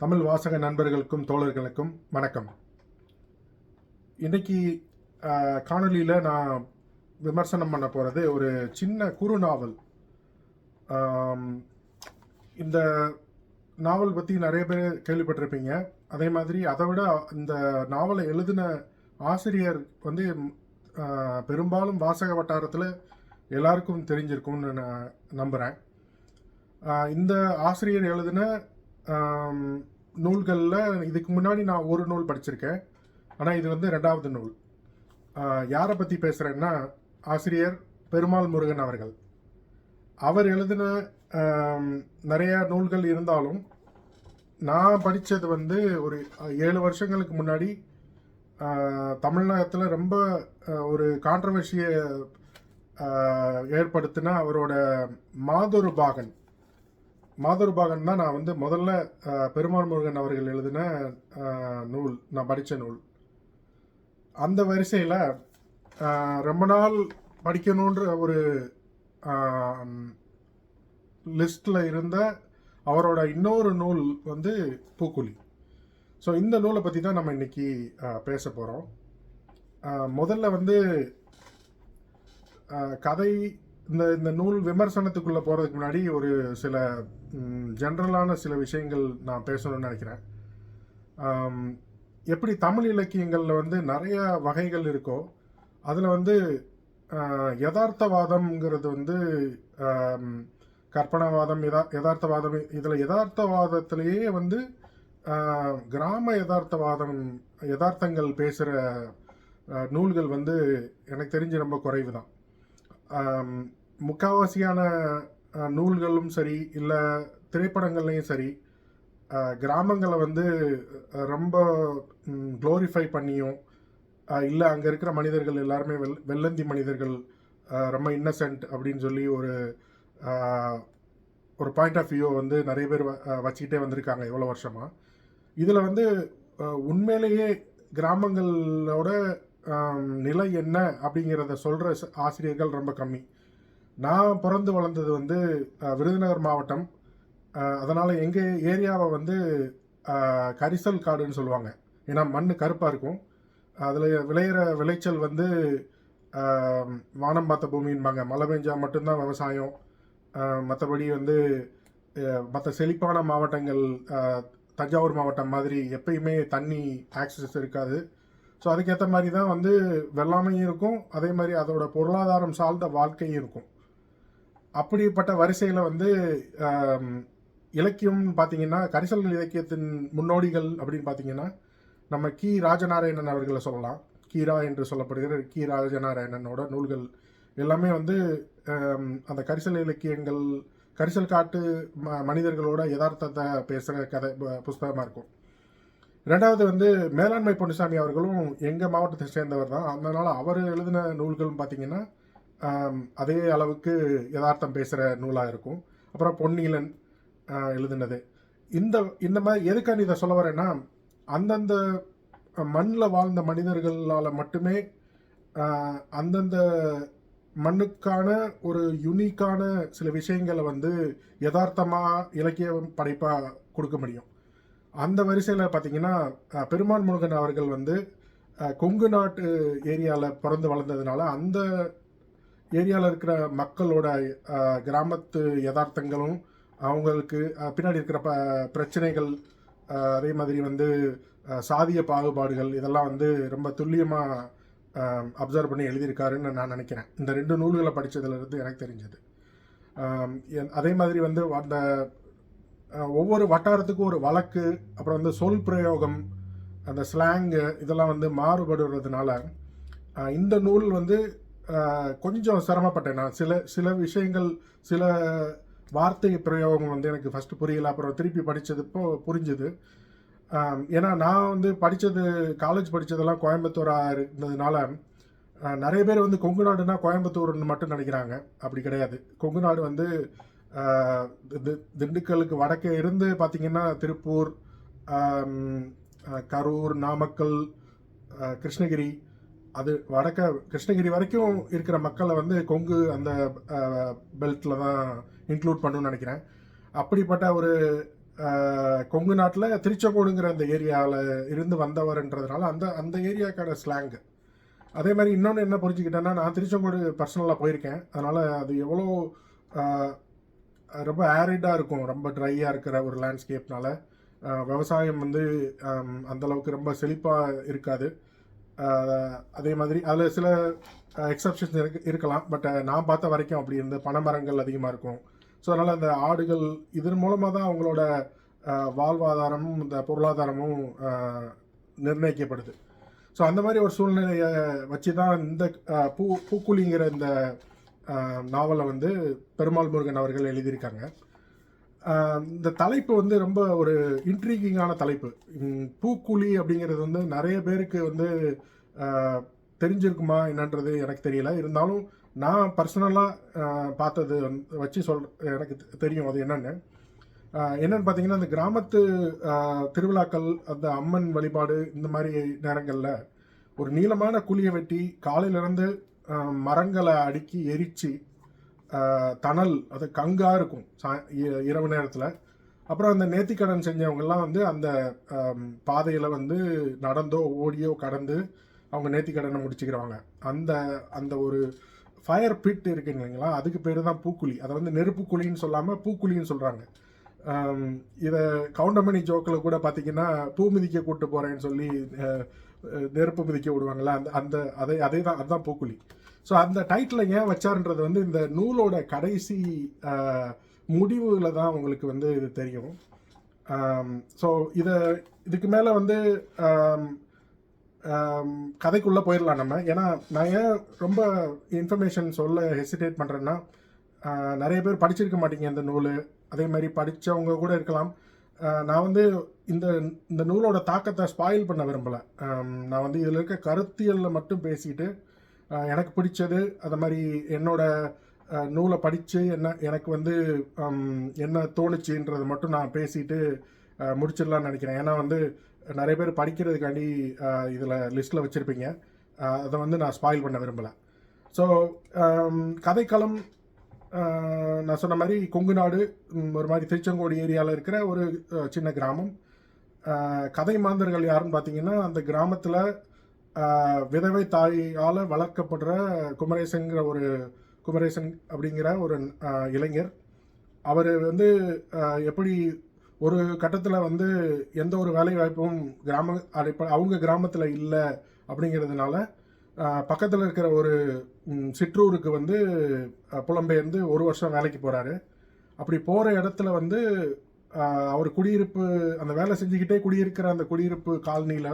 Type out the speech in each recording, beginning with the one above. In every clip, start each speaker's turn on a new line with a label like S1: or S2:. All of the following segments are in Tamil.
S1: தமிழ் வாசக நண்பர்களுக்கும் தோழர்களுக்கும் வணக்கம். இன்னைக்கு காணொலியில் நான் விமர்சனம் பண்ண போகிறது ஒரு சின்ன குறு நாவல். இந்த நாவல் பற்றி நிறைய பேர் கேள்விப்பட்டிருப்பீங்க. அதே மாதிரி அதை விட இந்த நாவலை எழுதின ஆசிரியர் வந்து பெரும்பாலும் வாசக வட்டாரத்தில் எல்லாருக்கும் தெரிஞ்சிருக்கும்னு நான் நம்புகிறேன் இந்த ஆசிரியர் எழுதின நூல்களில் இதுக்கு முன்னாடி நான் ஒரு நூல் படிச்சிருக்கேன். ஆனால் இது வந்து ரெண்டாவது நூல். யாரை பற்றி பேசுகிறேன்னா ஆசிரியர் பெருமாள் முருகன் அவர்கள். அவர் எழுதின நிறையா நூல்கள் இருந்தாலும் நான் படித்தது வந்து ஒரு ஏழு வருஷங்களுக்கு முன்னாடி தமிழ்நாட்டில் ரொம்ப ஒரு கான்ட்ரவர்சியை ஏற்படுத்தின அவரோட மாதொரு பாகன். மாதர்பாகன் தான் நான் வந்து முதல்ல பெருமாள் முருகன் அவர்கள் எழுதின நூல் நான் படித்த நூல். அந்த வரிசையில் ரொம்ப நாள் படிக்கணுன்ற ஒரு லிஸ்டில் இருந்த அவரோட இன்னொரு நூல் வந்து பூக்குழி. ஸோ இந்த நூலை பற்றி தான் நம்ம இன்றைக்கி பேச போகிறோம் முதல்ல வந்து கதை இந்த இந்த நூல் விமர்சனத்துக்குள்ளே போகிறதுக்கு முன்னாடி ஒரு சில ஜென்ரலான சில விஷயங்கள் நான் பேசணும்னு நினைக்கிறேன். எப்படி தமிழ் இலக்கியங்களில் வந்து நிறைய வகைகள் இருக்கோ அதில் வந்து யதார்த்தவாதம்ங்கிறது வந்து கற்பனவாதம் கற்பனாவாதம் யதா யதார்த்தவாதம் இதில் யதார்த்தவாதத்திலேயே வந்து கிராம யதார்த்தவாதம் யதார்த்தங்கள் பேசுகிற நூல்கள் வந்து எனக்கு தெரிஞ்சு ரொம்ப குறைவு தான் முக்கால்வாசியான முக்காவாசியான நூல்களும் சரி இல்லை திரைப்படங்கள்லையும் சரி கிராமங்களை வந்து ரொம்ப க்ளோரிஃபை பண்ணியும் இல்லை அங்கே இருக்கிற மனிதர்கள் எல்லாருமே வெள் வெள்ளந்தி மனிதர்கள் ரொம்ப இன்னசென்ட் அப்படின்னு சொல்லி ஒரு ஒரு பாயிண்ட் ஆஃப் வியூ வந்து நிறைய பேர் வ- வச்சுக்கிட்டே வந்திருக்காங்க எவ்வளோ வருஷமாக இதில் வந்து உண்மையிலேயே கிராமங்களோட நிலை என்ன அப்படிங்கிறத சொல்கிற ஆசிரியர்கள் ரொம்ப கம்மி. நான் பிறந்து வளர்ந்தது வந்து விருதுநகர் மாவட்டம். அதனால் எங்கள் ஏரியாவை வந்து கரிசல் காடுன்னு சொல்லுவாங்க. ஏன்னா மண் கருப்பாக இருக்கும். அதில் விளையிற விளைச்சல் வந்து வானம் பார்த்த பூமின்பாங்க மழை பெஞ்சால் மட்டும்தான் விவசாயம். மற்றபடி வந்து மற்ற செழிப்பான மாவட்டங்கள் தஞ்சாவூர் மாவட்டம் மாதிரி எப்பயுமே தண்ணி ஆக்சஸ் இருக்காது. ஸோ அதுக்கேற்ற மாதிரி தான் வந்து வெள்ளாமையும் இருக்கும். அதே மாதிரி அதோட பொருளாதாரம் சார்ந்த வாழ்க்கையும் இருக்கும். அப்படிப்பட்ட வரிசையில் வந்து இலக்கியம் பார்த்தீங்கன்னா கரிசல் இலக்கியத்தின் முன்னோடிகள் அப்படின்னு பார்த்தீங்கன்னா நம்ம கி. ராஜநாராயணன் அவர்களை சொல்லலாம். கீரா என்று சொல்லப்படுகிற கி. ராஜநாராயணனோட நூல்கள் எல்லாமே வந்து அந்த கரிசல் இலக்கியங்கள் கரிசல் காட்டு ம மனிதர்களோட யதார்த்தத்தை பேசுகிற கதை புஸ்தகமாக இருக்கும். ரெண்டாவது வந்து மேலாண்மை பொன்னுசாமி அவர்களும் எங்கள் மாவட்டத்தை சேர்ந்தவர் தான். அதனால் அவர் எழுதின நூல்களும் பார்த்தீங்கன்னா அதே அளவுக்கு யதார்த்தம் பேசுகிற நூலாக இருக்கும். அப்புறம் பொன்னியிலன் எழுதினது. இந்த இந்த மாதிரி எதுக்காக இதை சொல்ல வரேன்னா அந்தந்த மண்ணில் வாழ்ந்த மனிதர்களால் மட்டுமே அந்தந்த மண்ணுக்கான ஒரு யுனிக்கான சில விஷயங்களை வந்து யதார்த்தமாக இலக்கிய படைப்பாக கொடுக்க முடியும். அந்த வரிசையில் பார்த்தீங்கன்னா பெருமான் பெருமாள் முருகன் அவர்கள் வந்து கொங்கு நாட்டு ஏரியாவில் பிறந்து வளர்ந்ததுனால அந்த ஏரியாவில் இருக்கிற மக்களோட கிராமத்து யதார்த்தங்களும் அவங்களுக்கு பின்னாடி இருக்கிற ப பிரச்சனைகள் அதே மாதிரி வந்து சாதிய பாகுபாடுகள் இதெல்லாம் வந்து ரொம்ப துல்லியமாக அப்சர்வ் பண்ணி எழுதியிருக்காருன்னு நான் நினைக்கிறேன். இந்த ரெண்டு நூல்களை படித்ததுலேருந்து எனக்கு தெரிஞ்சது. என்- அதே மாதிரி வந்து அந்த ஒவ்வொரு வட்டாரத்துக்கும் ஒரு வழக்கு அப்புறம் வந்து சொல் பிரயோகம் அந்த ஸ்லாங்கு இதெல்லாம் வந்து மாறுபடுறதுனால இந்த நூல் வந்து கொஞ்சம் சிரமப்பட்டேன் நான். சில சில விஷயங்கள் சில வார்த்தை பிரயோகம் வந்து எனக்கு ஃபஸ்ட்டு புரியல அப்புறம் திருப்பி படித்ததுப்போ புரிஞ்சுது. ஏன்னா நான் வந்து படித்தது காலேஜ் படித்ததெல்லாம் கோயம்புத்தூராக இருந்ததுனால நிறைய பேர் வந்து கொங்கு நாடுனா கோயம்புத்தூர்னு மட்டும் நினைக்கிறாங்க. அப்படி கிடையாது. கொங்கு நாடு வந்து திண்டுக்கலுக்கு வடக்கே இருந்து பார்த்தீங்கன்னா திருப்பூர் கரூர் நாமக்கல் கிருஷ்ணகிரி. அது வடக்க கிருஷ்ணகிரி வரைக்கும் இருக்கிற மக்களை வந்து கொங்கு அந்த பெல்ட்டில் தான் இன்க்ளூட் பண்ணணும்னு நினைக்கிறேன். அப்படிப்பட்ட ஒரு கொங்கு நாட்டில் திருச்செங்கோடுங்கிற அந்த ஏரியாவில் இருந்து வந்தவர்ன்றதுனால அந்த அந்த ஏரியாக்கான ஸ்லாங்கு அதே மாதிரி இன்னொன்று என்ன புரிஞ்சுக்கிட்டேன்னா நான் திருச்செங்கோடு பர்சனலாக போயிருக்கேன். அதனால் அது எவ்வளோ ரொம்ப ஆரிடாக இருக்கும் ரொம்ப ட்ரையாக இருக்கிற ஒரு லேண்ட்ஸ்கேப்னால விவசாயம் வந்து அந்தளவுக்கு அந்த அளவுக்கு ரொம்ப செழிப்பாக இருக்காது. அதே மாதிரி அதில் சில எக்ஸப்ஷன்ஸ் இருக்கு இருக்கலாம். பட் நான் பார்த்த வரைக்கும் அப்படி இருந்து பனைமரங்கள் அதிகமாக இருக்கும். ஸோ அதனால் அந்த ஆடுகள் இதன் மூலமாக தான் அவங்களோட வாழ்வாதாரமும் இந்த பொருளாதாரமும் நிர்ணயிக்கப்படுது. ஸோ அந்த மாதிரி ஒரு சூழ்நிலையை வச்சு தான் இந்த பூ பூக்குழிங்கிற இந்த நாவலை வந்து பெருமாள் முருகன் அவர்கள் எழுதியிருக்காங்க. இந்த தலைப்பு வந்து ரொம்ப ஒரு இன்ட்ரீகிங்கான தலைப்பு. பூக்குழி அப்படிங்கிறது வந்து நிறைய பேருக்கு வந்து தெரிஞ்சிருக்குமா என்னன்றது எனக்கு தெரியல. இருந்தாலும் நான் பர்சனலாக பார்த்தது வந்து- வச்சு சொல் எனக்கு தெ- தெரியும் அது என்னென்னு. என்னென்னு பார்த்தீங்கன்னா அந்த கிராமத்து திருவிழாக்கள் அந்த அம்மன் வழிபாடு இந்த மாதிரி நேரங்களில் ஒரு நீளமான குழியை வெட்டி காலையிலேருந்து மரங்களை அடுக்கி எரித்து தணல் அது கங்காக இருக்கும் சா- இ- இரவு நேரத்தில். அப்புறம் அந்த நேர்த்திக்கடன் செஞ்சவங்கெல்லாம் வந்து அந்த பாதையில் வந்து நடந்தோ ஓடியோ கடந்து அவங்க நேர்த்திக்கடனை முடிச்சுக்கிறவங்க அந்த அந்த ஒரு ஃபயர் பிட் இருக்கு இல்லைங்களா? அதுக்கு பேர் தான் பூக்குழி. அதை வந்து நெருப்பு குழின்னு சொல்லாமல் பூக்குழின்னு சொல்கிறாங்க இதை கவுண்டமணி ஜோக்கில் கூட பார்த்தீங்கன்னா பூ மிதிக்க போகிறேன்னு சொல்லி நெருப்பு மிதிக்க விடுவாங்களா அந்த அந்த அதை அதே தான் அதுதான் பூக்குழி. ஸோ அந்த டைட்டில் ஏன் வச்சாருன்றது வந்து இந்த நூலோட கடைசி முடிவில் தான் உங்களுக்கு வந்து இது தெரியும். ஸோ இதை இதுக்கு மேலே வந்து கதைக்குள்ளே போயிடலாம் நம்ம. ஏன்னா நான் ஏன் ரொம்ப இன்ஃபர்மேஷன் சொல்ல ஹெசிடேட் பண்ணுறேன்னா நிறைய பேர் படிச்சிருக்க மாட்டீங்க இந்த நூல். அதே மாதிரி படித்தவங்க கூட இருக்கலாம். நான் வந்து இந்த இந்த நூலோட தாக்கத்தை ஸ்பாயில் பண்ண விரும்பலை. நான் வந்து இதில் இருக்க கருத்தியலில் மட்டும் பேசிட்டு எனக்கு பிடிச்சது அது மாதிரி என்னோட நூலை படித்து என்ன எனக்கு வந்து என்ன தோணுச்சுன்றது மட்டும் நான் பேசிட்டு முடிச்சிடலான்னு முடிச்சிடலாம்னு நினைக்கிறேன். ஏன்னா வந்து நிறைய பேர் படிக்கிறதுக்காண்டி இதில் லிஸ்ட்டில் வச்சுருப்பீங்க. அதை வந்து நான் ஸ்பாயில் பண்ண விரும்பலை. ஸோ கதைக்களம் நான் சொன்ன மாதிரி கொங்கு நாடு ஒரு மாதிரி திருச்செங்கோடு ஏரியாவில் இருக்கிற ஒரு சின்ன கிராமம். கதை மாந்தர்கள் யாருன்னு பார்த்தீங்கன்னா அந்த கிராமத்தில் விதவை தாயால் வளர்க்கப்படுற குமரேசங்கிற ஒரு குமரேசன் அப்படிங்கிற ஒரு இளைஞர். அவர் வந்து எப்படி ஒரு கட்டத்தில் வந்து எந்த ஒரு வேலை வாய்ப்பும் கிராம அடைப்ப அவங்க கிராமத்தில் இல்லை அப்படிங்கிறதுனால பக்கத்தில் இருக்கிற ஒரு சிற்றூருக்கு வந்து புலம்பெயர்ந்து ஒரு வருஷம் வேலைக்கு போகிறாரு அப்படி போகிற இடத்துல வந்து அவர் குடியிருப்பு அந்த வேலை செஞ்சுக்கிட்டே குடியிருக்கிற அந்த குடியிருப்பு காலனியில்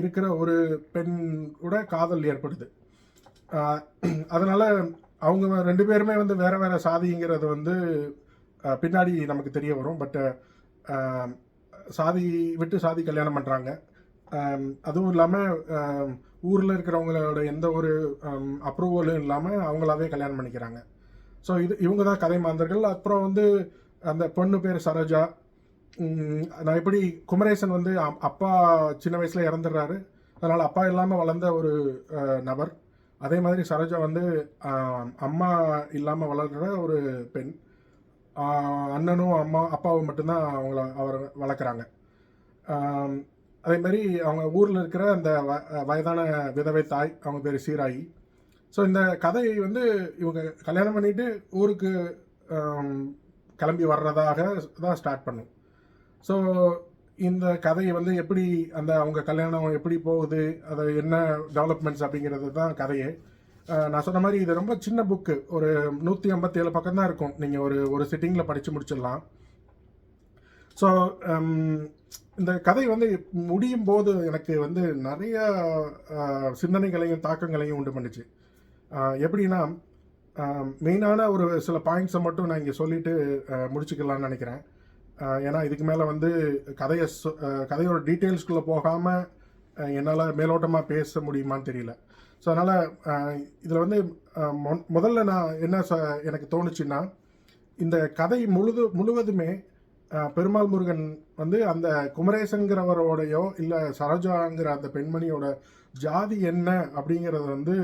S1: இருக்கிற ஒரு பெண் கூட காதல் ஏற்படுது. அதனால் அவங்க ரெண்டு பேருமே வந்து வேறு வேறு சாதிங்கிறது வந்து பின்னாடி நமக்கு தெரிய வரும். பட் சாதி விட்டு சாதி கல்யாணம் பண்ணுறாங்க அதுவும் இல்லாமல் ஊரில் இருக்கிறவங்களோட எந்த ஒரு அப்ரூவலும் இல்லாமல் அவங்களாவே கல்யாணம் பண்ணிக்கிறாங்க. ஸோ இது இவங்க தான் கதை மாந்தர்கள். அப்புறம் வந்து அந்த பொண்ணு பேர் சரோஜா. நான் எப்படி குமரேசன் வந்து அப்- அப்பா சின்ன வயசில் இறந்துடுறாரு. அதனால் அப்பா இல்லாமல் வளர்ந்த ஒரு நபர். அதே மாதிரி சரோஜா வந்து அம்மா இல்லாமல் வளர்கிற ஒரு பெண். அண்ணனும் அம்மா அப்பாவும் மட்டும்தான் அவங்கள அவர் வளர்க்குறாங்க. அதே மாதிரி அவங்க ஊரில் இருக்கிற அந்த வ- வயதான விதவை தாய் அவங்க பேர் சீராயி. ஸோ இந்த கதையை வந்து இவங்க கல்யாணம் பண்ணிட்டு ஊருக்கு கிளம்பி வர்றதாக தான் ஸ்டார்ட் பண்ணும். ஸோ இந்த கதையை வந்து எப்படி அந்த அவங்க கல்யாணம் எப்படி போகுது அது என்ன டெவலப்மெண்ட்ஸ் அப்படிங்கிறது தான் கதையே. நான் சொன்ன மாதிரி இது ரொம்ப சின்ன புக்கு ஒரு நூற்றி ஐம்பத்தேழு பக்கம் தான் இருக்கும். நீங்கள் ஒரு ஒரு சிட்டிங்கில் படித்து முடிச்சிடலாம். ஸோ இந்த கதை வந்து முடியும் போது எனக்கு வந்து நிறைய சிந்தனைகளையும் தாக்கங்களையும் உண்டு பண்ணுச்சு. எப்படின்னா மெயினான ஒரு சில பாயிண்ட்ஸை மட்டும் நான் இங்கே சொல்லிட்டு முடிச்சுக்கலாம்னு நினைக்கிறேன். ஏன்னா இதுக்கு மேலே வந்து கதையை சொ- கதையோட டீட்டெயில்ஸ்குள்ளே போகாமல் என்னால் மேலோட்டமாக பேச முடியுமான்னு தெரியல. ஸோ அதனால் இதில் வந்து மொ- முதல்ல நான் என்ன ச எனக்கு தோணுச்சுன்னா இந்த கதை முழுது முழுவதுமே பெருமாள் முருகன் வந்து அந்த குமரேசன்கிறவரோடையோ இல்லை சரோஜாங்கிற அந்த பெண்மணியோட ஜாதி என்ன அப்படிங்கிறத வந்து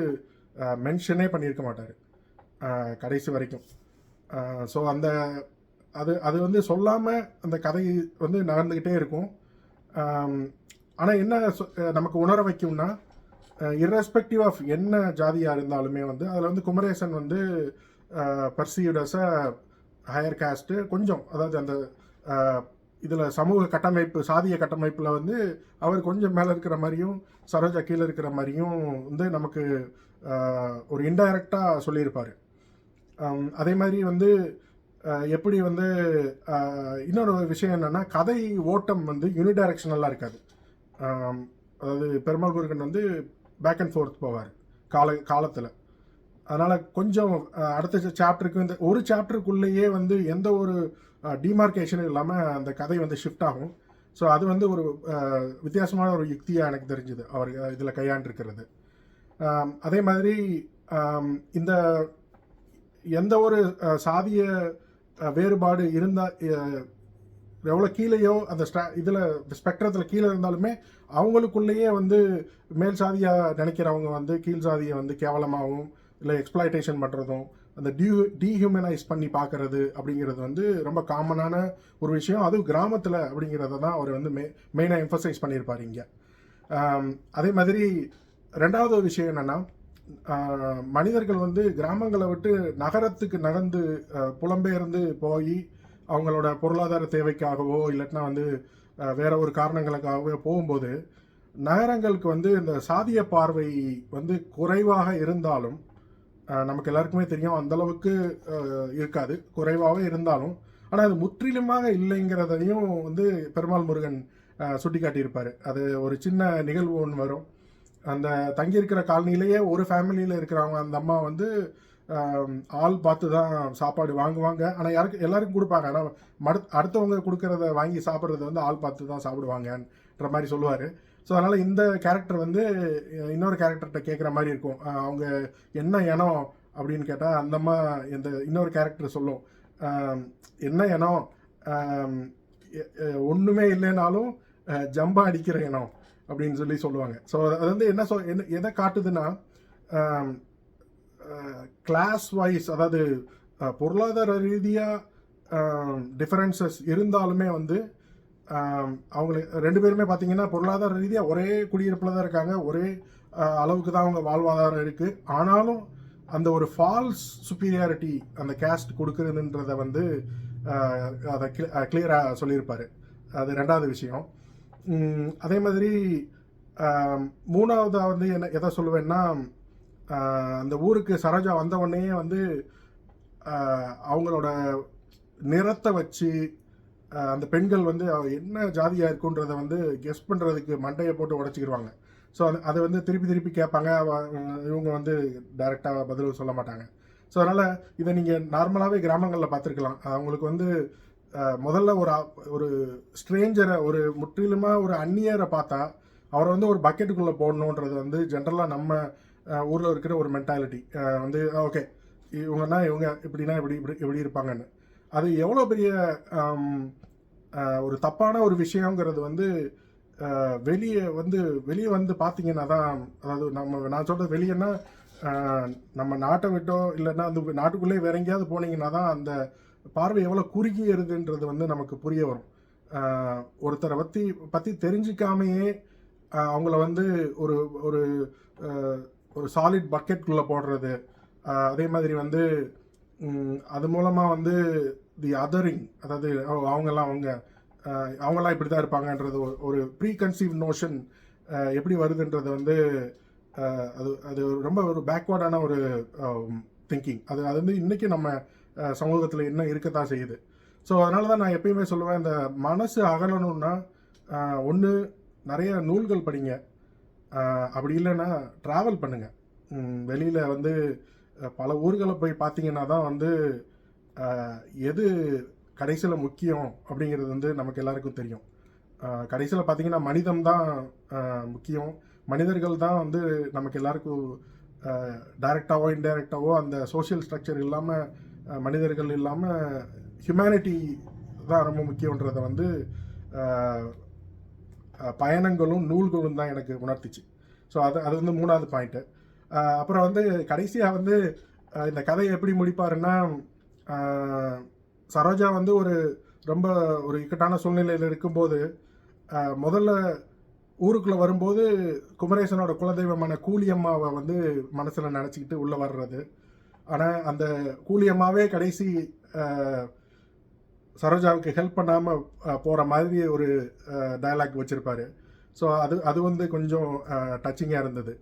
S1: மென்ஷனே பண்ணியிருக்க மாட்டார். கடைசி வரைக்கும். ஸோ அந்த அது அது வந்து சொல்லாமல் அந்த கதை வந்து நகர்ந்துக்கிட்டே இருக்கும். ஆனால் என்ன சொ- நமக்கு உணர வைக்கும்னா இர்ரெஸ்பெக்டிவ் ஆஃப் என்ன ஜாதியாக இருந்தாலுமே வந்து அதில் வந்து குமரேசன் வந்து perceived as a higher caste கொஞ்சம் அதாவது அந்த இதில் சமூக கட்டமைப்பு சாதிய கட்டமைப்பில் வந்து அவர் கொஞ்சம் மேலே இருக்கிற மாதிரியும் சரோஜா கீழே இருக்கிற மாதிரியும் வந்து நமக்கு ஒரு இன்டைரக்டாக சொல்லியிருப்பார். அதே மாதிரி வந்து எப்படி வந்து இன்னொரு விஷயம் என்னென்னா கதை ஓட்டம் வந்து யூனிடைரக்ஷனலாக இருக்காது. அதாவது பெருமாள் முருகன் வந்து பேக் அண்ட் ஃபோர்த் போவார் கால காலத்தில். அதனால் கொஞ்சம் அடுத்த சாப்டருக்கு இந்த ஒரு சாப்டருக்குள்ளேயே வந்து எந்த ஒரு டிமார்க்கேஷனும் இல்லாமல் அந்த கதை வந்து ஷிஃப்ட் ஆகும். ஸோ அது வந்து ஒரு வித்தியாசமான ஒரு யுக்தியாக எனக்கு தெரிஞ்சுது. அவர் இதில் கையாண்டிருக்கிறது. அதே மாதிரி இந்த எந்த ஒரு சாதிய வேறுபாடு இருந்தால் எவ்வளோ கீழேயோ அந்த ஸ்டா இதில் ஸ்பெக்ட்ரத்தில் கீழே இருந்தாலுமே அவங்களுக்குள்ளேயே வந்து மேல் சாதியாக நினைக்கிறவங்க வந்து கீழ் சாதியை வந்து கேவலமாகவும் இல்லை எக்ஸ்ப்ளாய்டேஷன் பண்ணுறதும் அந்த டியூ டீஹியூமனைஸ் பண்ணி பார்க்கறது அப்படிங்கிறது வந்து ரொம்ப காமனான ஒரு விஷயம். அதுவும் கிராமத்தில் அப்படிங்கிறத தான் அவர் வந்து மெ மெயினாக எம்ஃபசைஸ் பண்ணியிருப்பார் இங்கே. அதே மாதிரி ரெண்டாவது ஒரு விஷயம் என்னென்னா மனிதர்கள் வந்து கிராமங்களை விட்டு நகரத்துக்கு நகர்ந்து புலம்பெயர்ந்து போய் அவங்களோட பொருளாதார தேவைக்காகவோ இல்லட்டினா வந்து வேற ஒரு காரணங்களுக்காகவோ போகும்போது நகரங்களுக்கு வந்து இந்த சாதிய பார்வை வந்து குறைவாக இருந்தாலும் நமக்கு எல்லாருக்குமே தெரியும் அந்தளவுக்கு இருக்காது. குறைவாகவே இருந்தாலும். ஆனால் அது முற்றிலுமாக இல்லைங்கிறதையும் வந்து பெருமாள் முருகன் சுட்டி சுட்டிக்காட்டியிருப்பார். அது ஒரு சின்ன நிகழ்வு ஒன்று வரும். அந்த தங்கியிருக்கிற காலனிலேயே ஒரு ஃபேமிலியில் இருக்கிறவங்க அந்த அம்மா வந்து ஆள் பார்த்து தான் சாப்பாடு வாங்குவாங்க. ஆனால் யாருக்கு எல்லாருக்கும் கொடுப்பாங்க. ஆனால் மடு அடுத்தவங்க கொடுக்குறத வாங்கி சாப்பிட்றத வந்து ஆள் பார்த்து தான் சாப்பிடுவாங்கன்ற மாதிரி சொல்லுவார். ஸோ அதனால் இந்த கேரக்டர் வந்து இன்னொரு கேரக்டர்கிட்ட கேட்குற மாதிரி இருக்கும். அவங்க என்ன இனம் அப்படின்னு கேட்டால் அந்தம்மா இந்த இன்னொரு கேரக்டர் சொல்லும். என்ன இனம்? ஒன்றுமே இல்லைனாலும் ஜம்பா அடிக்கிற இனம் அப்படின்னு சொல்லி சொல்லுவாங்க. ஸோ அது வந்து என்ன சொல் என்ன எதை காட்டுதுன்னா கிளாஸ் வைஸ் அதாவது பொருளாதார ரீதியாக டிஃபரன்சஸ் இருந்தாலுமே வந்து அவங்களுக்கு ரெண்டு பேருமே பார்த்தீங்கன்னா பொருளாதார ரீதியாக ஒரே குடியிருப்பில் தான் இருக்காங்க. ஒரே அளவுக்கு தான் அவங்க வாழ்வாதாரம் இருக்குது ஆனாலும் அந்த ஒரு ஃபால்ஸ் சுப்பீரியாரிட்டி அந்த கேஸ்ட் கொடுக்குறதுன்றத வந்து அதை அதை கிளியராக சொல்லியிருப்பார். அது ரெண்டாவது விஷயம். அதே மாதிரி மூணாவதாக வந்து என்ன எதை சொல்லுவேன்னா அந்த ஊருக்கு சரோஜா வந்த உடனே வந்து அவங்களோட நிறத்தை வச்சு அந்த பெண்கள் வந்து அவ என்ன ஜாதியாக இருக்குன்றதை வந்து கெஸ் பண்ணுறதுக்கு மண்டையை போட்டு உடச்சிக்கிடுவாங்க ஸோ அது அதை வந்து திருப்பி திருப்பி கேட்பாங்க. இவங்க வந்து டைரெக்டாக பதில் சொல்ல மாட்டாங்க. ஸோ அதனால் இதை நீங்கள் நார்மலாகவே கிராமங்களில் பார்த்துருக்கலாம். அவங்களுக்கு வந்து முதல்ல ஒரு ஒரு ஸ்ட்ரேஞ்சரை ஒரு முற்றிலுமாக ஒரு அந்நியரை பார்த்தா அவரை வந்து ஒரு பக்கெட்டுக்குள்ளே போடணுன்றது வந்து ஜென்ரலாக நம்ம ஊரில் இருக்கிற ஒரு மென்டாலிட்டி வந்து ஓகே இவங்கன்னா இவங்க இப்படின்னா இப்படி இப்படி இப்படி இருப்பாங்கன்னு. அது எவ்வளோ பெரிய ஒரு தப்பான ஒரு விஷயங்கிறது வந்து வெளியே வந்து வெளியே வந்து பார்த்தீங்கன்னா தான் அதாவது நம்ம நான் சொல்கிறது வெளியேன்னா நம்ம நாட்டை விட்டோ இல்லைன்னா அந்த நாட்டுக்குள்ளே வேற எங்கேயாவது போனீங்கன்னா தான் அந்த பார்வை எவ்வளோ குறுகியதுன்றது வந்து நமக்கு புரிய வரும். ஒருத்தரை பற்றி பற்றி தெரிஞ்சிக்காமையே அவங்கள வந்து ஒரு ஒரு ஒரு சாலிட் பக்கெட்குள்ளே போடுறது அதே மாதிரி வந்து அது மூலமாக வந்து தி அதரிங் அதாவது ஓ, அவங்கெல்லாம் அவங்க அவங்கெல்லாம் இப்படி தான் இருப்பாங்கன்றது ஒரு- ப்ரீ கன்சீவ் நோஷன் எப்படி வருதுன்றது வந்து அது அது ரொம்ப ஒரு பேக்வேர்டான ஒரு திங்கிங் அது அது வந்து இன்றைக்கி நம்ம சமூகத்தில் இன்னும் இருக்கத்தான் செய்யுது. ஸோ அதனால தான் நான் எப்பயுமே சொல்லுவேன் இந்த மனசு அகலணும்னா ஒன்று நிறைய நூல்கள் படிங்க. அப்படி இல்லைன்னா ட்ராவல் பண்ணுங்கள் வெளியில் வந்து பல ஊர்களை போய் பார்த்தீங்கன்னா தான் வந்து எது கடைசியில் முக்கியம் அப்படிங்கிறது வந்து நமக்கு எல்லாருக்கும் தெரியும். கடைசியில் பார்த்தீங்கன்னா மனிதம் தான் முக்கியம். மனிதர்கள் தான் வந்து நமக்கு எல்லாருக்கும் டைரெக்டாவோ இன்டைரக்டாவோ அந்த சோஷியல் ஸ்ட்ரக்சர் இல்லாமல் மனிதர்கள் இல்லாமல் ஹியூமனிட்டி தான் ரொம்ப முக்கியன்றதை வந்து பயணங்களும் நூல்களும் தான் எனக்கு உணர்த்திச்சு. ஸோ அது அது வந்து மூணாவது பாயிண்ட்டு அப்புறம் வந்து கடைசியாக வந்து இந்த கதையை எப்படி முடிப்பாருன்னா சரோஜா வந்து ஒரு ரொம்ப ஒரு இக்கட்டான சூழ்நிலையில் இருக்கும்போது முதல்ல ஊருக்குள்ளே வரும்போது குமரேசனோட குலதெய்வமான கூலியம்மாவை வந்து மனசில் நினச்சிக்கிட்டு உள்ளே வர்றது. ஆனால் அந்த கூலியம்மாவே கடைசி சரோஜாவுக்கு ஹெல்ப் பண்ணாமல் போகிற மாதிரி ஒரு டயலாக் வச்சுருப்பாரு. ஸோ அது அது வந்து கொஞ்சம் டச்சிங்காக இருந்தது.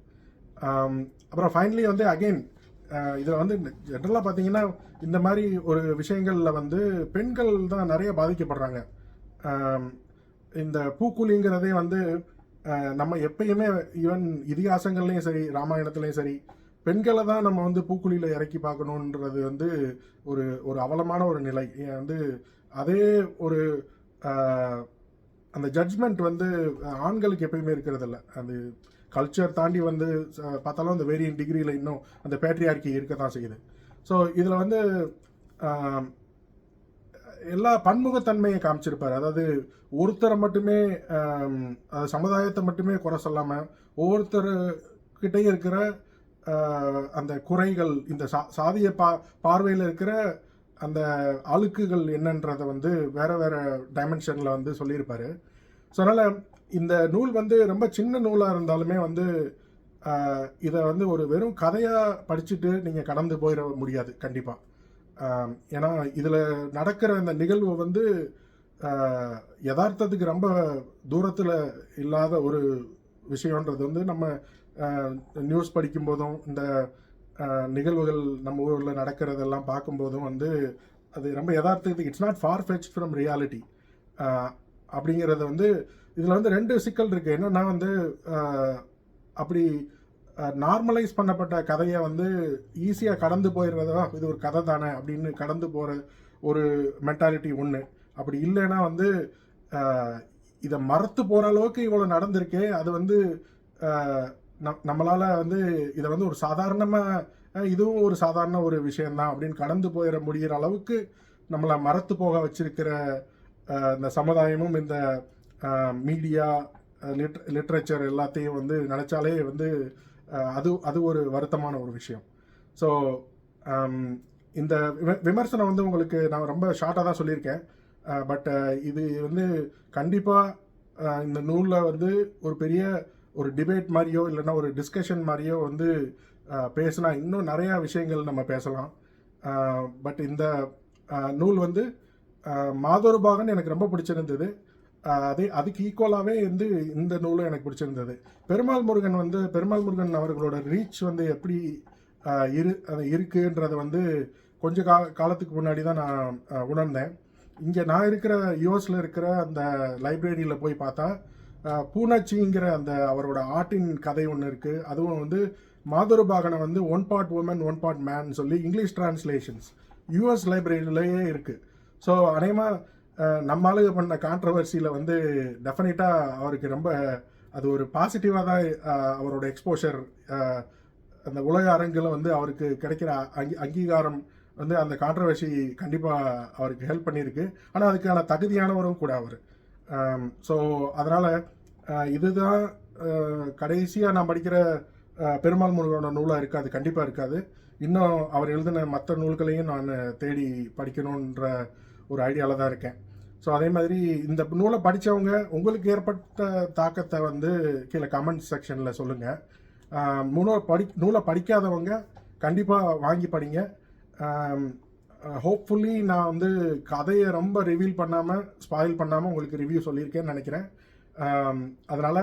S1: அப்புறம் ஃபைனலி வந்து அகெயின் இதில் வந்து ஜென்ரலாக பார்த்தீங்கன்னா இந்த மாதிரி ஒரு விஷயங்களில் வந்து பெண்கள் தான் நிறைய பாதிக்கப்படுறாங்க. இந்த பூக்குழிங்கிறதே வந்து நம்ம எப்பயுமே ஈவன் இதிகாசங்கள்லையும் சரி ராமாயணத்துலேயும் சரி பெண்களை தான் நம்ம வந்து பூக்குழியில் இறக்கி பார்க்கணுன்றது வந்து ஒரு ஒரு அவலமான ஒரு நிலை. ஏன் வந்து அதே ஒரு அந்த ஜட்ஜ்மெண்ட் வந்து ஆண்களுக்கு எப்பயுமே இருக்கிறதில்ல. அது கல்ச்சர் தாண்டி வந்து பார்த்தாலும் அந்த வேரியன் டிகிரியில் இன்னும் அந்த பேட்ரியார்கி இருக்க தான் செய்யுது. ஸோ இதில் வந்து எல்லா பன்முகத்தன்மையை காமிச்சிருப்பார். அதாவது ஒருத்தரை மட்டுமே சமுதாயத்தை மட்டுமே குறை சொல்லாமல் ஒவ்வொருத்தருக்கிட்டே இருக்கிற அந்த குறைகள் இந்த சா சாதிய பா பார்வையில் இருக்கிற அந்த அழுக்குகள் என்னன்றதை வந்து வேற வேற டைமென்ஷனில் வந்து சொல்லியிருப்பார். ஸோ அதனால் இந்த நூல் வந்து ரொம்ப சின்ன நூலாக இருந்தாலுமே வந்து இதை வந்து ஒரு வெறும் கதையாக படிச்சுட்டு நீங்கள் கடந்து போயிட முடியாது கண்டிப்பாக ஏன்னா இதில் நடக்கிற இந்த நிகழ்வு வந்து யதார்த்தத்துக்கு ரொம்ப தூரத்தில் இல்லாத ஒரு விஷயன்றது வந்து நம்ம நியூஸ் படிக்கும்போதும் இந்த நிகழ்வுகள் நம்ம ஊரில் நடக்கிறதெல்லாம் பார்க்கும்போதும் வந்து அது ரொம்ப யதார்த்தத்துக்கு it's not far fetch from reality அப்படிங்கிறத வந்து இதில் வந்து ரெண்டு சிக்கல் இருக்குது என்னன்னா வந்து அப்படி நார்மலைஸ் பண்ணப்பட்ட கதையை வந்து ஈஸியாக கடந்து போயிடுறதா இது ஒரு கதை தானே அப்படின்னு கடந்து போகிற ஒரு மென்டாலிட்டி ஒன்று அப்படி இல்லைன்னா வந்து இதை மறுத்து போகிற அளவுக்கு இவ்வளோ நடந்திருக்கே அது வந்து நம் நம்மளால் வந்து இதை வந்து ஒரு சாதாரணமாக இதுவும் ஒரு சாதாரண ஒரு விஷயந்தான் அப்படின்னு கடந்து போயிட முடிகிற அளவுக்கு நம்மளை மறத்து போக வச்சிருக்கிற இந்த சமுதாயமும் இந்த மீடியா லிட் லிட்ரேச்சர் எல்லாத்தையும் வந்து நினச்சாலே வந்து அது அது ஒரு வருத்தமான ஒரு விஷயம். ஸோ இந்த விமர்சனம் வந்து உங்களுக்கு நான் ரொம்ப ஷார்ட்டாக தான் சொல்லியிருக்கேன். பட் இது வந்து கண்டிப்பாக இந்த நூலில் வந்து ஒரு பெரிய ஒரு டிபேட் மாதிரியோ இல்லைன்னா ஒரு டிஸ்கஷன் மாதிரியோ வந்து பேசினா இன்னும் நிறையா விஷயங்கள் நம்ம பேசலாம். பட் இந்த நூல் வந்து ஆஹ், மாதொருபாகன் எனக்கு ரொம்ப பிடிச்சிருந்தது. அதே அதுக்கு ஈக்குவலாகவே வந்து இந்த நூலும் எனக்கு பிடிச்சிருந்தது. பெருமாள் முருகன் வந்து பெருமாள் முருகன் அவர்களோட ரீச் வந்து எப்படி இரு அது இருக்குன்றத வந்து கொஞ்ச கா காலத்துக்கு முன்னாடி தான் நான் உணர்ந்தேன். இங்கே நான் இருக்கிற யூஎஸில் இருக்கிற அந்த லைப்ரரியில் போய் பார்த்தா பூனாச்சிங்கிற அந்த அவரோட ஆர்ட்டின் கதை ஒன்று இருக்குது அதுவும் வந்து மாதுரபாகனை வந்து one part woman one part man சொல்லி இங்கிலீஷ் டிரான்ஸ்லேஷன்ஸ் யூஎஸ் லைப்ரரியிலேயே இருக்குது ஸோ அநேகமாக நம்ம ஆளுங்க பண்ண கான்ட்ரவர்சியில் வந்து டெஃபினட்டாக அவருக்கு ரொம்ப அது ஒரு பாசிட்டிவாக தான் அவரோட எக்ஸ்போஷர் அந்த உலக அரங்கில் வந்து அவருக்கு கிடைக்கிற அங்கி அங்கீகாரம் வந்து அந்த கான்ட்ரவர்சி கண்டிப்பாக அவருக்கு ஹெல்ப் பண்ணியிருக்கு. ஆனால் அதுக்கான தகுதியானவரும் கூட அவர். ஸோ அதனால் இதுதான் கடைசியாக நான் படிக்கிற பெருமாள் முருகனோட நூலாக இருக்காது கண்டிப்பாக இருக்காது. இன்னும் அவர் எழுதின மற்ற நூல்களையும் நான் தேடி படிக்கணுன்ற ஒரு ஐடியாவில் தான் இருக்கேன். ஸோ அதே மாதிரி இந்த நூலை படித்தவங்க உங்களுக்கு ஏற்பட்ட தாக்கத்தை வந்து கீழே கமெண்ட் செக்ஷனில் சொல்லுங்கள் நூலை படி நூலை படிக்காதவங்க கண்டிப்பாக வாங்கி படிங்க. ஹோப்ஃபுல்லி நான் வந்து கதையை ரொம்ப ரிவீல் பண்ணாமல் ஸ்பாயில் பண்ணாமல் உங்களுக்கு ரிவ்யூ சொல்லியிருக்கேன்னு நினைக்கிறேன். அதனால்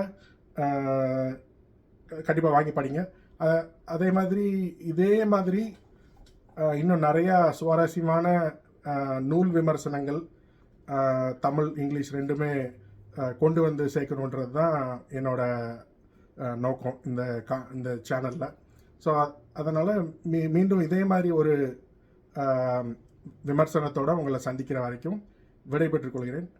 S1: கண்டிப்பாக வாங்கி படிங்க. அதே மாதிரி இதே மாதிரி இன்னும் நிறையா சுவாரஸ்யமான நூல் விமர்சனங்கள் தமிழ் இங்கிலீஷ் ரெண்டுமே கொண்டு வந்து சேர்க்கணுன்றது தான் என்னோட நோக்கம் இந்த கா இந்த சேனலில். ஸோ அதனால் மீ மீண்டும் இதே மாதிரி ஒரு விமர்சனத்தோடு உங்களை சந்திக்கிற வரைக்கும் விடைபெற்றுக் கொள்கிறேன்.